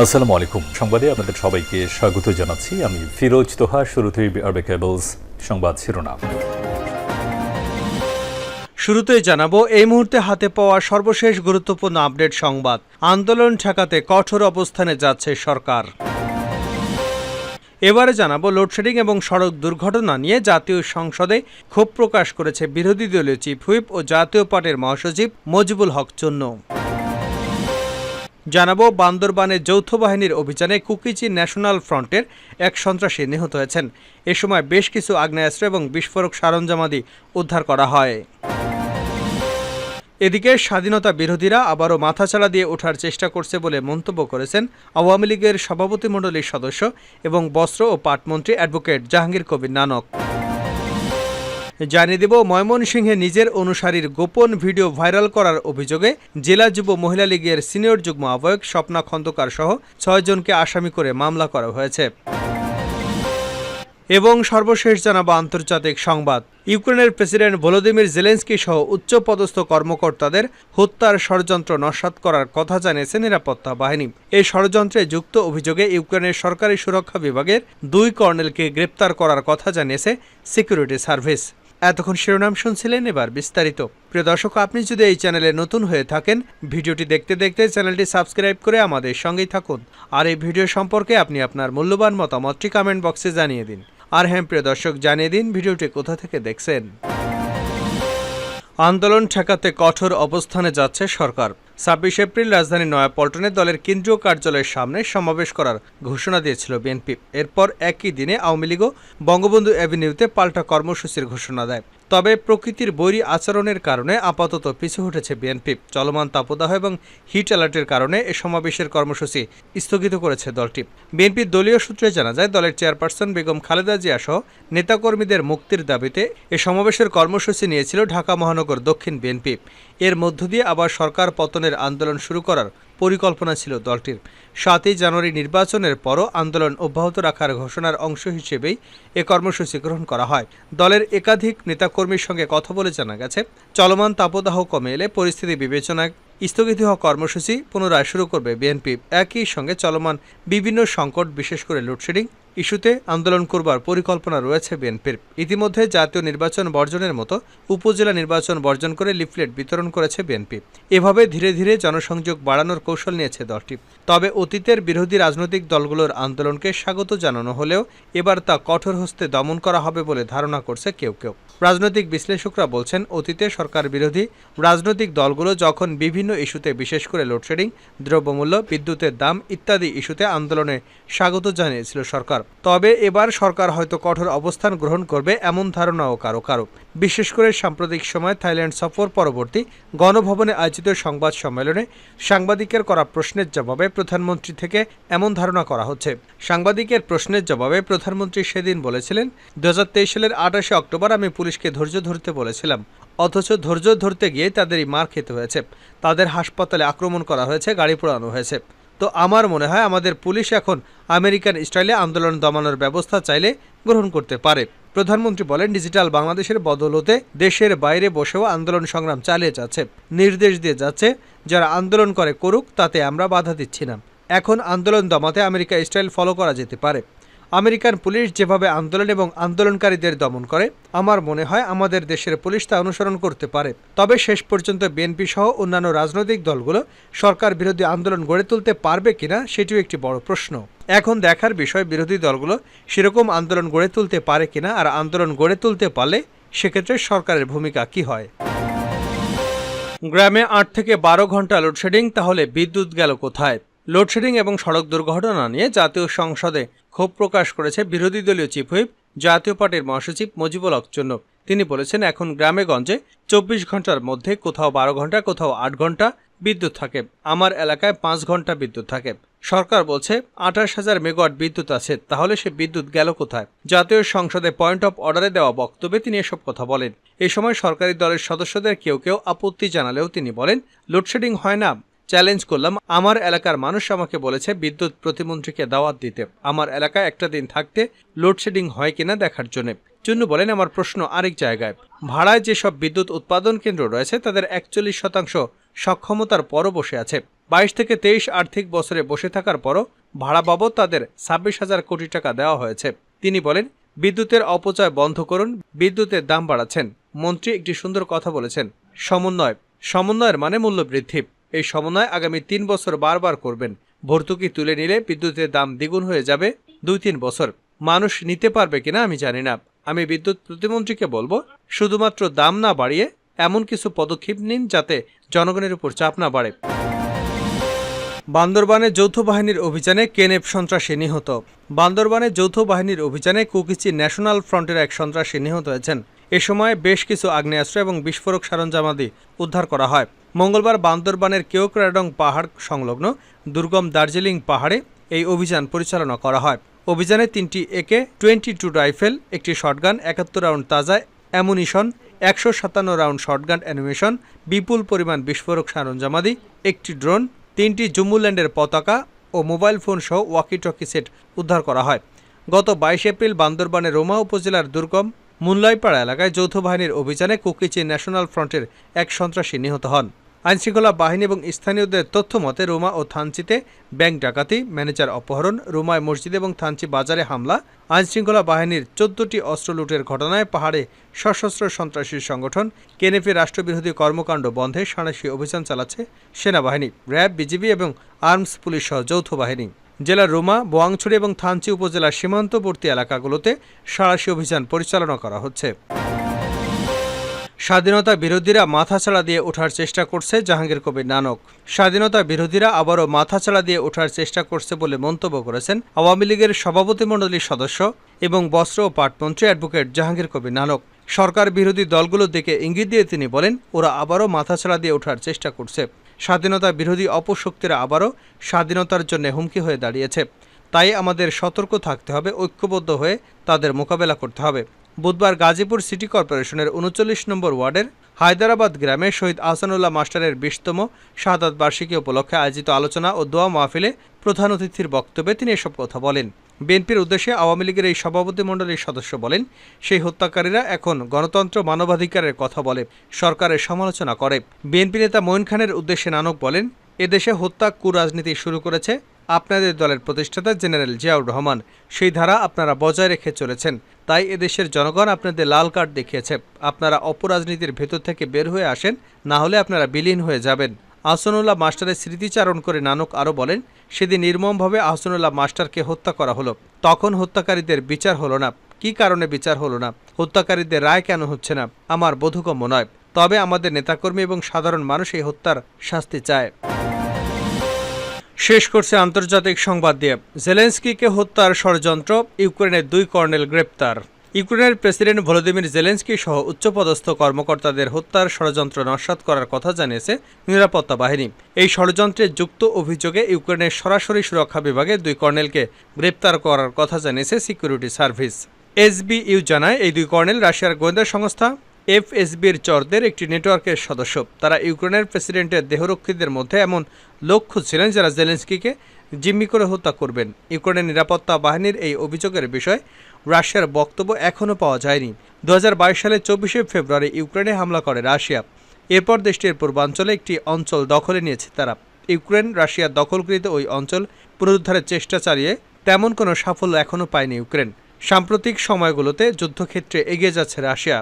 আসসালামু আলাইকুম। সংবাদে আপনাদের সবাইকে স্বাগত জানাচ্ছি। আমি ফিরোজ তোহা, শুরুতেই আরবে কেবলস সংবাদ শিরোনাম। শুরুতেই জানাব, এই মুহূর্তে হাতে পাওয়া সর্বশেষ গুরুত্বপূর্ণ আপডেট সংবাদ। আন্দোলন ঠেকাতে কঠোর অবস্থানে যাচ্ছে সরকার। এবারে জানাব, লোডশেডিং এবং সড়ক দুর্ঘটনা নিয়ে জাতীয় সংসদে ক্ষোভ প্রকাশ করেছে বিরোধী দলীয় চিফ হুইপ ও জাতীয় পার্টির মহাসচিব মজিবুল হক চন্ন। জানাব বান্দরবানে যৌথ বাহিনীর অভিযানে কুকিচি ন্যাশনাল ফ্রন্টের এক সন্ত্রাসী নিহত হয়েছেন। এ সময় বেশ কিছু আগ্নেয়াস্ত্র এবং বিস্ফোরক সরঞ্জামাদি উদ্ধার করা হয়। এদিকে স্বাধীনতা বিরোধীরা আবারও মাথাচাড়া দিয়ে ওঠার চেষ্টা করছে বলে মন্তব্য করেছেন আওয়ামী লীগের সভাপতিমণ্ডলীর সদস্য এবং বস্ত্র ও পাটমন্ত্রী অ্যাডভোকেট জাহাঙ্গীর কবির নানক। জানিয়ে দেব, ময়মনসিংহে নিজের অনুসারীর গোপন ভিডিও ভাইরাল করার অভিযোগে জেলা যুব মহিলা লীগের সিনিয়র যুগ্ম আহ্বায়ক স্বপ্না খন্দকার সহ ছয়জনকে আসামি করে মামলা করা হয়েছে। এবং সর্বশেষ জানাব আন্তর্জাতিক সংবাদ। ইউক্রেনের প্রেসিডেন্ট ভলোদিমির জেলেন্সকি সহ উচ্চপদস্থ কর্মকর্তাদের হত্যার ষড়যন্ত্র নস্যাৎ করার কথা জানিয়েছে নিরাপত্তা বাহিনী। এই ষড়যন্ত্রে যুক্ত অভিযোগে ইউক্রেনের সরকারি সুরক্ষা বিভাগের দুই কর্নেলকে গ্রেপ্তার করার কথা জানিয়েছে সিকিউরিটি সার্ভিস। এতক্ষণ শিরোনাম শুনছিলেন এবার বিস্তারিত। প্রিয় দর্শক, আপনি যদি এই চ্যানেলে নতুন হয়ে থাকেন, ভিডিওটি দেখতে দেখতে চ্যানেলটি সাবস্ক্রাইব করে আমাদের সঙ্গেই থাকুন। আর এই ভিডিও সম্পর্কে আপনি আপনার মূল্যবান মতামতটি কমেন্ট বক্সে জানিয়ে দিন। আর হ্যাঁ প্রিয় দর্শক, জানিয়ে দিন ভিডিওটি কোথা থেকে দেখছেন। আন্দোলন ঠেকাতে কঠোর অবস্থানে যাচ্ছে সরকার। ছাব্বিশ এপ্রিল রাজধানী নয়াপল্টনে দলের কেন্দ্রীয় কার্যালয়ের সামনে সমাবেশ করার ঘোষণা দিয়েছিল বিএনপি। এরপর একই দিনে আওয়ামী লীগও বঙ্গবন্ধু অ্যাভিনিউতে পাল্টা কর্মসূচির ঘোষণা দেয়। তবে প্রকৃতির বৈরী আচরণের কারণে আপাতত পিছু হটেছে বিএনপি। চলমান তাপদাহ এবং হিট অ্যালার্টের কারণে এ সমাবেশের কর্মসূচি স্থগিত করেছে দলটি। বিএনপির দলীয় সূত্রে জানা যায়, দলের চেয়ারপারসন বেগম খালেদা জিয়া সহ নেতাকর্মীদের মুক্তির দাবিতে এ সমাবেশের কর্মসূচি নিয়েছিল ঢাকা মহানগর দক্ষিণ বিএনপি। এর মধ্য দিয়ে আবার সরকার পতনের আন্দোলন শুরু করার পরিকল্পনা ছিল দলটির। সাতই জানুয়ারি নির্বাচনের পরও আন্দোলন অব্যাহত রাখার ঘোষণার অংশ হিসেবেই এ কর্মসূচি গ্রহণ করা হয়। দলের একাধিক নেতাকর্মীর সঙ্গে কথা বলে জানা গেছে, চলমান তাপদাহ কমে এলে পরিস্থিতি বিবেচনায় স্থগিত হওয়া কর্মসূচি পুনরায় শুরু করবে বিএনপি। একই সঙ্গে চলমান বিভিন্ন সংকট, বিশেষ করে লোডশেডিং ইস্যুতে আন্দোলন করবার পরিকল্পনা রয়েছে বিএনপির। ইতিমধ্যে জাতীয় নির্বাচন বর্জনের মতো উপজেলা নির্বাচন বর্জন করে লিফলেট বিতরণ করেছে বিএনপি। এভাবে ধীরে ধীরে জনসংযোগ বাড়ানোর কৌশল নিয়েছে দলটি। তবে অতীতের বিরোধী রাজনৈতিক দলগুলোর আন্দোলনকে স্বাগত জানানো হলেও এবার তা কঠোর হস্তে দমন করা হবে বলে ধারণা করছে কেউ কেউ। রাজনৈতিক বিশ্লেষকরা বলছেন, অতীতে সরকার বিরোধী রাজনৈতিক দলগুলো যখন বিভিন্ন ইস্যুতে বিশেষ করে লোডশেডিং, দ্রব্যমূল্য, বিদ্যুতের দাম ইত্যাদি ইস্যুতে আন্দোলনে স্বাগত জানিয়েছিল সরকার। তবে এবার সরকার হয়তো কঠোর অবস্থান গ্রহণ করবে এমন ধারণাও কারও কারও। বিশেষ করে সাম্প্রতিক সময় থাইল্যান্ড সফর পরবর্তী গণভবনে আয়োজিত সংবাদ সম্মেলনে সাংবাদিকের করা প্রশ্নের জবাবে প্রধানমন্ত্রী থেকে এমন ধারণা করা হচ্ছে। সাংবাদিকের প্রশ্নের জবাবে প্রধানমন্ত্রী সেদিন বলেছিলেন দু হাজার তেইশ সালের আঠাশে অক্টোবর আমি পুলিশকে ধৈর্য ধরতে বলেছিলাম। অথচ ধৈর্য ধরতে গিয়ে তাদেরই মার খেতে হয়েছে। তাদের হাসপাতালে আক্রমণ করা হয়েছে, গাড়ি পোড়ানো হয়েছে। তো আমার মনে হয় আমাদের পুলিশ এখন আমেরিকান স্টাইলে আন্দোলন দমানোর ব্যবস্থা চাইলে গ্রহণ করতে পারে। প্রধানমন্ত্রী বলেন, ডিজিটাল বাংলাদেশের বদৌলতে দেশের বাইরে বসেও আন্দোলন সংগ্রাম চালিয়ে যাচ্ছে। নির্দেশ দিয়ে যাচ্ছে, যারা আন্দোলন করে করুক, তাতে আমরা বাধা দিচ্ছি না। এখন আন্দোলন দমাতে আমেরিকা স্টাইল ফলো করা যেতে পারে। আমেরিকান পুলিশ যেভাবে আন্দোলন এবং আন্দোলনকারীদের দমন করে, আমার মনে হয় আমাদের দেশের পুলিশ তা অনুসরণ করতে পারে। তবে শেষ পর্যন্ত বিএনপি সহ অন্যান্য রাজনৈতিক দলগুলো সরকার বিরোধী আন্দোলন গড়ে তুলতে পারবে কিনা সেটিও একটি বড় প্রশ্ন। এখন দেখার বিষয়, বিরোধী দলগুলো সেরকম আন্দোলন গড়ে তুলতে পারে কিনা আর আন্দোলন গড়ে তুলতে পারলে সেক্ষেত্রে সরকারের ভূমিকা কি হয়? গ্রামে আট থেকে বারো ঘণ্টা লোডশেডিং তাহলে বিদ্যুৎ গেল কোথায়? লোডশেডিং এবং সড়ক দুর্ঘটনা নিয়ে জাতীয় সংসদে ক্ষোভ প্রকাশ করেছে বিরোধী দলীয় চিফ হুইপ, জাতীয় পার্টির মহাসচিব মুজিবুল হক তিনি বলেছেন, এখন গ্রামে গঞ্জে চব্বিশ ঘণ্টার মধ্যে কোথাও বারো ঘণ্টা কোথাও আট ঘণ্টা বিদ্যুৎ থাকে। আমার এলাকায় পাঁচ ঘণ্টা বিদ্যুৎ থাকে। সরকার বলছে, আঠাশ হাজার মেগাওয়াট বিদ্যুৎ আছে, তাহলে সে বিদ্যুৎ গেল কোথায়? জাতীয় সংসদে পয়েন্ট অফ অর্ডারে দেওয়া বক্তব্যে তিনি এসব কথা বলেন। এ সময় সরকারি দলের সদস্যদের কেউ কেউ আপত্তি জানালেও তিনি বলেন, লোডশেডিং হয় না চ্যালেঞ্জ করলাম, আমার এলাকার মানুষ আমাকে বলেছে, বিদ্যুৎ প্রতিমন্ত্রীকে দাওয়াত দিতে। আমার এলাকায় একটা দিন থাকতে লোডশেডিং হয় কিনা দেখার জন্য। চুন্নু বলেন, আমার প্রশ্ন আরেক জায়গায়। ভাড়ায় যেসব বিদ্যুৎ উৎপাদন কেন্দ্র রয়েছে, তাদের একচল্লিশ শতাংশ সক্ষমতার পরও বসে আছে। বাইশ থেকে তেইশ আর্থিক বছরে বসে থাকার পরও ভাড়া বাবদ তাদের ছাব্বিশ হাজার কোটি টাকা দেওয়া হয়েছে। তিনি বলেন, বিদ্যুতের অপচয় বন্ধ করুন, বিদ্যুতের দাম বাড়াচ্ছেন। মন্ত্রী একটি সুন্দর কথা বলেছেন, সমন্বয়। সমন্বয়ের মানে মূল্য বৃদ্ধি। এই সমন্বয় আগামী তিন বছর বারবার করবেন। ভর্তুকি তুলে নিলে বিদ্যুতের দাম দ্বিগুণ হয়ে যাবে দুই তিন বছর। মানুষ নিতে পারবে কিনা আমি জানি না। আমি বিদ্যুৎ প্রতিমন্ত্রীকে বলব, শুধুমাত্র দাম না বাড়িয়ে এমন কিছু পদক্ষেপ নিন যাতে জনগণের উপর চাপ না বাড়ে। বান্দরবানে যৌথ বাহিনীর অভিযানে কেনেপ সন্ত্রাসী নিহত। বান্দরবানে যৌথ বাহিনীর অভিযানে কুকিচি ন্যাশনাল ফ্রন্টের এক সন্ত্রাসী নিহত হয়েছেন। এ সময় বেশ কিছু আগ্নেয়াস্ত্র এবং বিস্ফোরক সরঞ্জামাদি উদ্ধার করা হয়। মঙ্গলবার বান্দরবানের কেওক্রাডং পাহাড় সংলগ্ন দুর্গম দার্জিলিং পাহাড়ে এই অভিযান পরিচালনা করা হয়। অভিযানে তিনটি একে টোয়েন্টি টু রাইফেল, একটি শটগান, একাত্তর রাউন্ড তাজা অ্যামুনিশন, একশো সাতান্ন রাউন্ড শটগান অ্যানিমেশন, বিপুল পরিমাণ বিস্ফোরক সরঞ্জামাদি, একটি ড্রোন, তিনটি জুম্মুল্যান্ডের পতাকা ও মোবাইল ফোন সহ ওয়াকি টকি সেট উদ্ধার করা হয়। গত বাইশ এপ্রিল বান্দরবানের রোমা উপজেলার দুর্গম মুনলাইপাড়া এলাকায় যৌথ বাহিনীর অভিযানে কুকিচি ন্যাশনাল ফ্রন্টের এক সন্ত্রাসী নিহত হন। আইনশৃঙ্খলা বাহিনী এবং স্থানীয়দের তথ্য মতে রোমা ও থানচিতে ব্যাংক ডাকাতি, ম্যানেজার অপহরণ, রোমায় মসজিদ এবং থানচি বাজারে হামলা, আইনশৃঙ্খলা বাহিনীর চোদ্দটি অস্ত্র লুটের ঘটনায় পাহাড়ে সশস্ত্র সন্ত্রাসী সংগঠন কেনেপি রাষ্ট্রবিরোধী কর্মকাণ্ড বন্ধে সাঁড়াশি অভিযান চালাচ্ছে সেনাবাহিনী, র্যাব, বিজিবি এবং আর্মস পুলিশ সহ যৌথ বাহিনী। জেলার রোমা বোয়াংছড়ি এবং থানচি উপজেলার সীমান্তবর্তী এলাকাগুলোতে সাঁড়াশি অভিযান পরিচালনা করা হচ্ছে। স্বাধীনতা বিরোধীরা মাথাচাড়া দিয়ে ওঠার চেষ্টা করছে জাহাঙ্গীর কবির নানক। স্বাধীনতা বিরোধীরা আবারও মাথাচাড়া দিয়ে ওঠার চেষ্টা করছে বলে মন্তব্য করেছেন আওয়ামী লীগের সভাপতিমণ্ডলীর সদস্য এবং বস্ত্র ও পাটমন্ত্রী অ্যাডভোকেট জাহাঙ্গীর কবির নানক। সরকার বিরোধী দলগুলোর দিকে ইঙ্গিত দিয়ে তিনি বলেন, ওরা আবারও মাথাচাড়া দিয়ে ওঠার চেষ্টা করছে। স্বাধীনতা বিরোধী অপশক্তিরা আবারও স্বাধীনতার জন্য হুমকি হয়ে দাঁড়িয়েছে। তাই আমাদের সতর্ক থাকতে হবে, ঐক্যবদ্ধ হয়ে তাদের মোকাবেলা করতে হবে। বুধবার গাজীপুর সিটি কর্পোরেশনের উনচল্লিশ নম্বর ওয়ার্ডের হায়দ্রাবাদ গ্রামে শহীদ আহসানুল্লাহ মাস্টারের বিশতম শাহাদাত বার্ষিকী উপলক্ষে আয়োজিত আলোচনা ও দোয়া মাহফিলে প্রধান অতিথির বক্তব্যে তিনি এসব কথা বলেন। বিএনপির উদ্দেশ্যে আওয়ামী লীগের এই সভাপতিমণ্ডলীর সদস্য বলেন, সেই হত্যাকারীরা এখন গণতন্ত্র মানবাধিকারের কথা বলে, সরকারের সমালোচনা করে। বিএনপি নেতা মঈন খানের উদ্দেশ্যে নানক বলেন, এদেশে হত্যা, কুরাজনীতি শুরু করেছে। আপনাদের দলের প্রতিষ্ঠাতা জেনারেল জিয়াউর রহমান, সেই ধারা আপনারা বজায় রেখে চলেছেন। তাই এদেশের জনগণ আপনাদের লাল কার্ড দেখিয়েছে। আপনারা অপরাজনীতির ভেতর থেকে বের হয়ে আসেন, না হলে আপনারা বিলীন হয়ে যাবেন। আহসানুল্লাহ মাস্টারের স্মৃতিচারণ করে নানক আরও বলেন, সেদিন নির্মমভাবে আহসানুল্লাহ মাস্টারকে হত্যা করা হলো। তখন হত্যাকারীদের বিচার হলো না। কী কারণে বিচার হলো না? হত্যাকারীদের রায় কেন হচ্ছে না? আমার বোধগম্য নয়। তবে আমাদের নেতাকর্মী এবং সাধারণ মানুষ এই হত্যার শাস্তি চায়। শেষ করছে আন্তর্জাতিক সংবাদ দিয়ে। জেলেন্সকিকে হত্যার ষড়যন্ত্র, ইউক্রেনের দুই কর্নেল গ্রেপ্তার। ইউক্রেনের প্রেসিডেন্ট ভলোদিমির জেলেন্সকি সহ উচ্চপদস্থ কর্মকর্তাদের হত্যার ষড়যন্ত্র নস্যাৎ করার কথা জানিয়েছে নিরাপত্তা বাহিনী। এই ষড়যন্ত্রে যুক্ত অভিযোগে ইউক্রেনের সরাসরি সুরক্ষা বিভাগে দুই কর্নেলকে গ্রেপ্তার করার কথা জানিয়েছে সিকিউরিটি সার্ভিস। এসবিইউ জানায়, এই দুই কর্নেল রাশিয়ার গোয়েন্দা সংস্থা এফএসবির চরদের একটি নেটওয়ার্কের সদস্য। তারা ইউক্রেনের প্রেসিডেন্টের দেহরক্ষীদের মধ্যে এমন লোক খুঁজছিলেন যারা জেলেন্সকিকে জিম্মি করে হত্যা করবেন। ইউক্রেনের নিরাপত্তা বাহিনীর এই অভিযোগের বিষয়ে রাশিয়ার বক্তব্য এখনও পাওয়া যায়নি। দু সালের চব্বিশে ফেব্রুয়ারি ইউক্রেনে হামলা করে রাশিয়া। এরপর দেশটির পূর্বাঞ্চলে একটি অঞ্চল দখলে নিয়েছে তারা। ইউক্রেন রাশিয়ার দখলকৃত ওই অঞ্চল পুনরুদ্ধারের চেষ্টা চালিয়ে তেমন কোনো সাফল্য এখনও পায়নি ইউক্রেন। সাম্প্রতিক সময়গুলোতে যুদ্ধক্ষেত্রে এগিয়ে যাচ্ছে রাশিয়া।